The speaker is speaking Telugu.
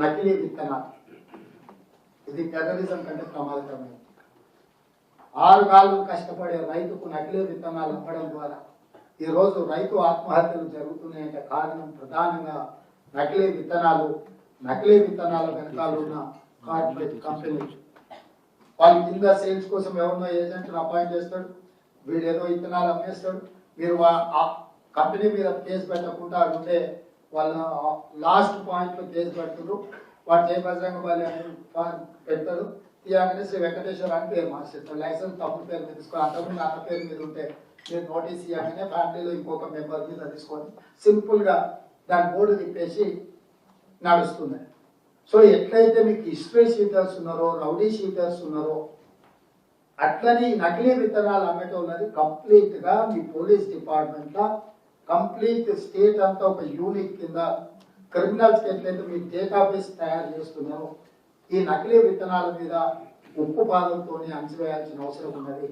నకిలీ విత్తనాలు. ఇది టెర్రరిజం కంటే ప్రమాదకరమైనది. ఆరు కాలం కష్టపడే రైతుకు నకిలీ విత్తనాలు అమ్మడం ద్వారా ఈ రోజు రైతు ఆత్మహత్యలు జరుగుతున్నాయంటే కారణం ప్రధానంగా నకిలీ విత్తనాలు నకిలీ విత్తనాల వెనకాల ఉన్న కార్పొరేట్ కంపెనీలు. వాళ్ళు కింద సేల్స్ కోసం ఎవరినో ఏజెంట్ అపాయింట్ చేస్తాడు వీడు ఏదో విత్తనాలు అమ్మేస్తాడు. మీరు ఆ కంపెనీ మీద కేసు పెట్టకుండా ఉంటే వాళ్ళ లాస్ట్ పాయింట్లో కేసు పెడుతున్నారు వాడు జయ బజరంగ పెడతారు. అని పెడతాడు తీయగానే శ్రీ వెంకటేశ్వర అని పేరు మార్చేస్తాడు లైసెన్స్ తప్పుడు పేరు మీద తీసుకొని అంతకుముందు అన్న పేరు మీద ఉంటే మీరు నోటీస్ ఇవ్వగానే ఫ్యామిలీలో ఇంకొక మెంబర్ మీద తీసుకొని సింపుల్గా దాని బోర్డు తిప్పేసి నడుస్తుంది. సో ఎట్లయితే మీకు హిస్టరీ షీటర్స్ ఉన్నారో రౌడీ షీటర్స్ ఉన్నారో అట్లని నకిలీ విత్తనాలు అమ్మటం అనేది కంప్లీట్గా మీ పోలీస్ డిపార్ట్మెంట్లో కంప్లీట్ స్టేట్ అంతా ఒక యూనిట్ కింద క్రిమినల్స్కి ఎట్లయితే మీ డేటాబేస్ తయారు చేస్తున్నారో ఈ నకిలీ విత్తనాల మీద ఉప్పు పాదంతో అంచివేయాల్సిన అవసరం ఉన్నది.